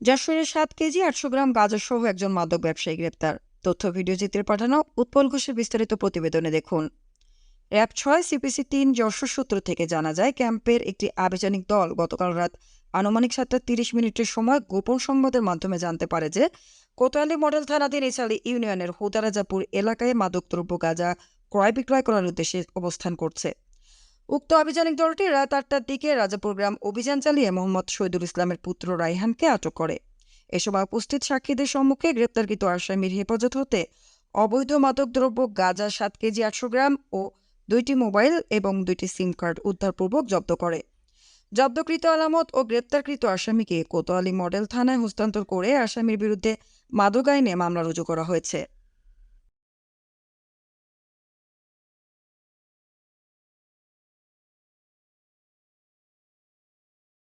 যশোরে সাত কেজি, আটশো গ্রাম গাজর সহ একজন মাদক ব্যবসায়ী গ্রেপ্তার। তথ্য ভিডিও চিত্রে পাঠানো উৎপল ঘোষের বিস্তারিত প্রতিবেদনে দেখুন। র্যাব ছয়, সিপিসি তিন, যশোর সূত্র থেকে জানা যায়, ক্যাম্পের একটি আবেচানিক দল গতকাল রাত আনুমানিক সাতটা তিরিশ মিনিটের সময় গোপন সংবাদের মাধ্যমে জানতে পারে যে, কোতোয়ালি মডেল থানাধীন ইসালি ইউনিয়নের হুদারাজাপুর এলাকায় মাদকদ্রব্য গাঁজা ক্রয় বিক্রয় করার উদ্দেশ্যে অবস্থান করছে। উক্ত আভিযানিক দলটি রাত আটটার দিকে রাজাপুর গ্রাম অভিযান চালিয়ে মোহাম্মদ শহীদুল ইসলামের পুত্র রাইহানকে আটক করে। এ সময় উপস্থিত সাক্ষীদের সম্মুখে গ্রেপ্তারকৃত আসামির হেফাজত হতে অবৈধ মাদকদ্রব্য গাঁজা সাত কেজি আটশো গ্রাম ও দুইটি মোবাইল এবং দুইটি সিম কার্ড উদ্ধারপূর্বক জব্দ করে। জব্দকৃত আলামত ও গ্রেপ্তারকৃত আসামিকে কোতোয়ালি মডেল থানায় হস্তান্তর করে আসামির বিরুদ্ধে মাদক আইনে মামলা রুজু করা হয়েছে।